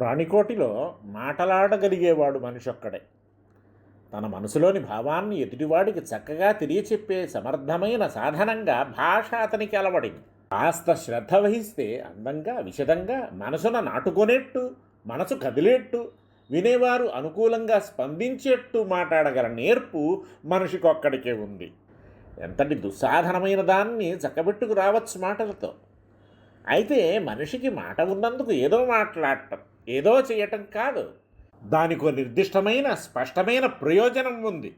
ప్రాణికోటిలో మాటలాడగలిగేవాడు మనిషి ఒక్కడే తన మనసులోని భావాన్ని ఎదుటివాడికి చక్కగా తెలియచెప్పే సమర్థమైన సాధనంగా భాష అతనికి అలవడింది. కాస్త శ్రద్ధ వహిస్తే అందంగా విషదంగా మనసున నాటుకొనేట్టు మనసు కదిలేట్టు వినేవారు అనుకూలంగా స్పందించేట్టు మాట్లాడగల నేర్పు మనిషికొక్కడికే ఉంది. ఎంతటి దుస్సాధనమైన దాన్ని చక్కబెట్టుకు రావచ్చు మాటలతో. అయితే మనిషికి మాట ఉన్నందుకు ఏదో మాట్లాడటం. ఏదో చేయటం కాదు. దానికి నిర్దిష్టమైన స్పష్టమైన ప్రయోజనం ఉంది.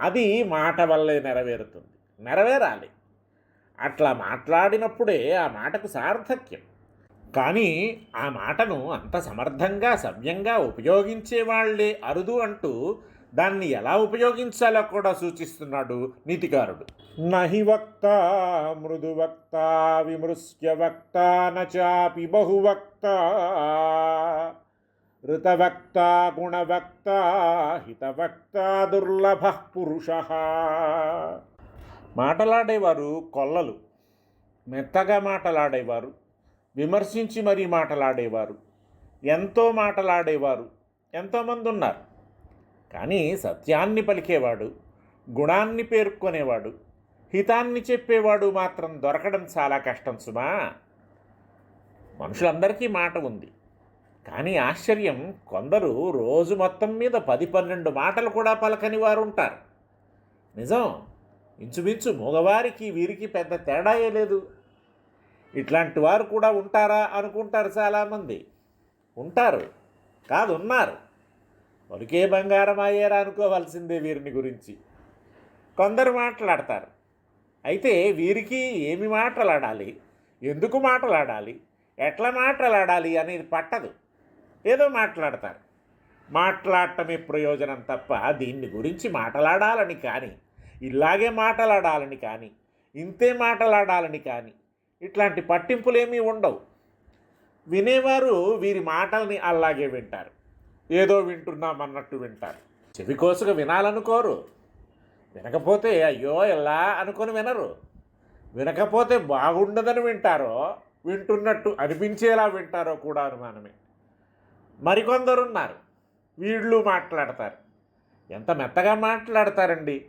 అది మాట వల్లే నెరవేరుతుంది. నెరవేరాలి. అట్లా మాట్లాడినప్పుడే ఆ మాటకు సార్థక్యం. కానీ ఆ మాటను అంత సమర్థంగా సవ్యంగా ఉపయోగించే వాళ్ళే అరుదు అంటూ దాన్ని ఎలా ఉపయోగించాలో కూడా సూచిస్తున్నాడు నీతికారుడు. నహి వక్త మృదువక్త విమృశ్య వక్త నచాపి బహువక్త ఋతవక్త గుణవక్త హితవక్త దుర్లభ పురుష. మాటలాడేవారు కొల్లలు మెత్తగా మాటలాడేవారు విమర్శించి మరీ మాటలాడేవారు ఎంతో మాటలాడేవారు ఎంతోమంది ఉన్నారు కానీ సత్యాన్ని పలికేవాడు గుణాన్ని పేర్కొనేవాడు హితాన్ని చెప్పేవాడు మాత్రం దొరకడం చాలా కష్టం సుమా. మనుషులందరికీ మాట ఉంది. కానీ ఆశ్చర్యం కొందరు రోజు మొత్తం మీద పది పన్నెండు మాటలు కూడా పలకని వారు ఉంటారు నిజం ఇంచుమించు మగవారికి వీరికి పెద్ద తేడాయే లేదు. ఇట్లాంటి వారు కూడా ఉంటారా అనుకుంటారు చాలామంది. ఉంటారు కాదు ఉన్నారు. ఒరికే బంగారం అయ్యారా అనుకోవాల్సిందే వీరిని గురించి. కొందరు మాట్లాడతారు. అయితే వీరికి ఏమి మాటలాడాలి? ఎందుకు మాటలాడాలి? ఎట్లా మాటలాడాలి అనేది పట్టదు. ఏదో మాట్లాడతారు. మాట్లాడటమే ప్రయోజనం తప్ప దీన్ని గురించి మాట్లాడాలని కానీ ఇలాగే మాట్లాడాలని కానీ ఇంతే మాట్లాడాలని కానీ ఇట్లాంటి పట్టింపులేమీ ఉండవు. వినేవారు వీరి మాటల్ని అలాగే వింటారు. ఏదో వింటున్నామన్నట్టు వింటారు. చెవి కోసుగా వినాలనుకోరు. వినకపోతే అయ్యో ఎలా అనుకొని వినరు. వినకపోతే బాగుండదని వింటారో వింటున్నట్టు అనిపించేలా వింటారో కూడా అనుమానమే. మరికొందరు ఉన్నారు వీళ్ళు మాట్లాడతారు. ఎంత మెత్తగా మాట్లాడతారండి.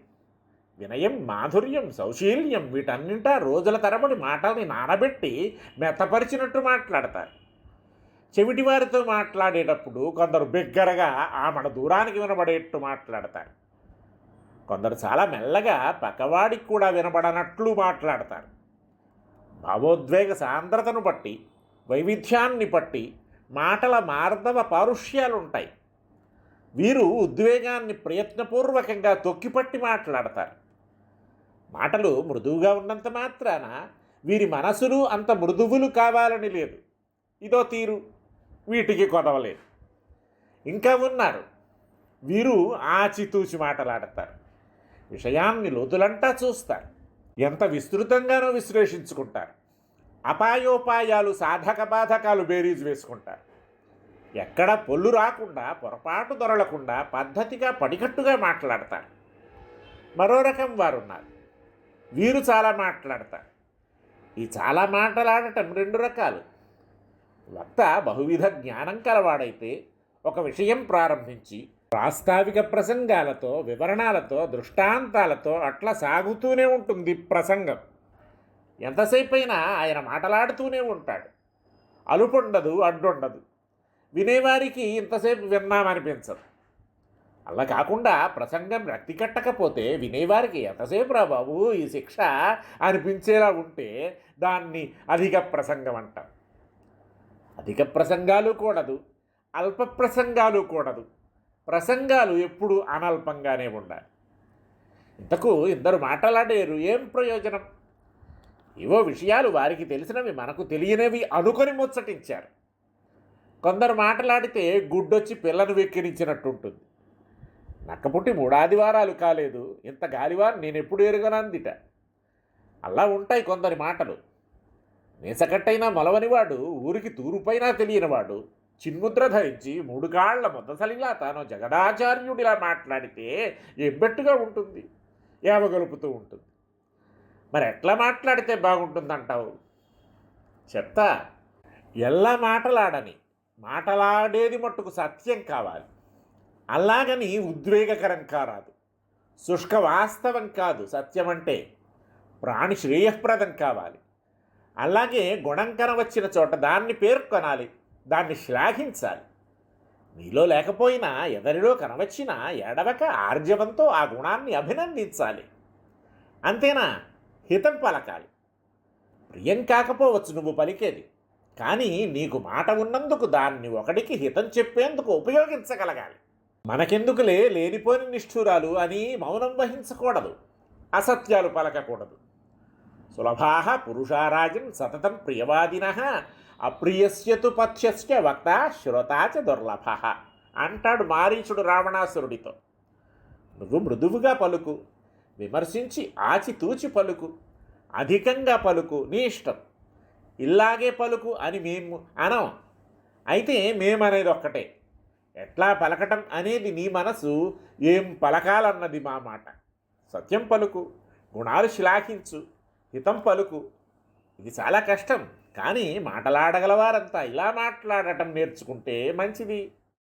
వినయం మాధుర్యం సౌశీల్యం వీటన్నింటా రోజుల తరబడి మాటల్ని నానబెట్టి మెత్తపరిచినట్టు మాట్లాడతారు. చెవిటి వారితో మాట్లాడేటప్పుడు కొందరు బిగ్గరగా ఆమడ దూరానికి వినబడేట్టు మాట్లాడతారు. కొందరు చాలా మెల్లగా పక్కవాడికి కూడా వినబడనట్లు మాట్లాడతారు. భావోద్వేగ సాంద్రతను బట్టి వైవిధ్యాన్ని బట్టి మాటల మార్దవ పారుష్యాలు ఉంటాయి వీరు ఉద్వేగాన్ని ప్రయత్నపూర్వకంగా తొక్కిపట్టి మాట్లాడతారు. మాటలు మృదువుగా ఉన్నంత మాత్రాన వీరి మనసులు అంత మృదువులు కావాలని లేదు. ఇదో తీరు. వీటికి కొదవలేదు ఇంకా ఉన్నారు. వీరు ఆచితూచి మాటలాడతారు. విషయాన్ని లోతులంటా చూస్తారు. ఎంత విస్తృతంగానో విశ్లేషించుకుంటారు. అపాయోపాయాలు సాధక బాధకాలు బేరీజ్ వేసుకుంటారు. ఎక్కడ పొల్లు రాకుండా పొరపాటు దొరలకుండా పద్ధతిగా పడికట్టుగా మాట్లాడతారు. మరో రకం వారు ఉన్నారు వీరు చాలా మాట్లాడతారు. ఈ చాలా మాట్లాడటం రెండు రకాలు. వక్త బహువిధ జ్ఞానం కలవాడైతే ఒక విషయం ప్రారంభించి ప్రాస్తావిక ప్రసంగాలతో వివరణాలతో దృష్టాంతాలతో అట్లా సాగుతూనే ఉంటుంది ప్రసంగం. ఎంతసేపు అయినా ఆయన మాటలాడుతూనే ఉంటాడు. అలుపుండదు అడ్డుండదు. వినేవారికి ఇంతసేపు విన్నామనిపించదు. అలా కాకుండా ప్రసంగం రక్తి కట్టకపోతే వినేవారికి ఎంతసేపు రా బాబు ఈ శిక్ష అనిపించేలా ఉంటే దాన్ని అధిక ప్రసంగం అంటారు అధిక ప్రసంగాలు కూడదు అల్ప ప్రసంగాలు కూడదు. ప్రసంగాలు ఎప్పుడు అనల్పంగానే ఉండాలి. ఇంతకు ఇద్దరు మాట్లాడేరు ఏం ప్రయోజనం? ఏవో విషయాలు వారికి తెలిసినవి మనకు తెలియనివి అనుకొని ముచ్చటించారు. కొందరు మాట్లాడితే గుడ్డొచ్చి పిల్లను వెక్కిరించినట్టుంటుంది. నక్కపుట్టి మూడాదివారాలు కాలేదు ఇంత గాలివారు నేను ఎప్పుడు ఎరుగనందిట? అలా ఉంటాయి కొందరి మాటలు. నేసకట్టైనా మొలవనివాడు ఊరికి తూరుపైనా తెలియనివాడు చిన్ముద్ర ధరించి మూడు కాళ్ళ ముద్దసలిలా తాను జగదాచార్యుడిలా మాట్లాడితే ఎబ్బెట్టుగా ఉంటుంది? ఏవగలుపుతూ ఉంటుంది. మరి ఎట్లా మాట్లాడితే బాగుంటుందంటావు? చెప్తా. ఎలా మాటలాడని మాటలాడేది మట్టుకు సత్యం కావాలి. అలాగని ఉద్వేగకరం కారాదు. శుష్క వాస్తవం కాదు సత్యం అంటే ప్రాణి శ్రేయప్రదం కావాలి. అలాగే గుణంకరం వచ్చిన చోట దాన్ని పేర్కొనాలి దాన్ని శ్లాఘించాలి. నీలో లేకపోయినా ఎవరిలో కనవచ్చినా ఎడవక ఆర్జవంతో ఆ గుణాన్ని అభినందించాలి. అంతేనా? హితం పలకాలి. ప్రియం కాకపోవచ్చు నువ్వు పలికేది కానీ నీకు మాట ఉన్నందుకు దాన్ని ఒకడికి హితం చెప్పేందుకు ఉపయోగించగలగాలి. మనకెందుకులే లేనిపోని నిష్ఠురాలు అని మౌనం వహించకూడదు అసత్యాలు పలకకూడదు. సులభా పురుషారాజన్ సతతం ప్రియవాదిన అప్రియస్యతు పథ్యస్య వక్త శ్రోతాచ దుర్లభ అంటాడు మారీచుడు రావణాసురుడితో. నువ్వు మృదువుగా పలుకు విమర్శించి ఆచితూచి పలుకు అధికంగా పలుకు నీ ఇష్టం. ఇలాగే పలుకు అని మేము అనం అయితే మేమనేది ఒక్కటే. ఎట్లా పలకటం అనేది నీ మనసు ఏం పలకాలన్నది మా మాట. సత్యం పలుకు గుణాలు శ్లాఘించు. హితం పలుకు. ఇది చాలా కష్టం. కానీ మాటలాడగలవారంతా ఇలా మాట్లాడటం నేర్చుకుంటే మంచిది.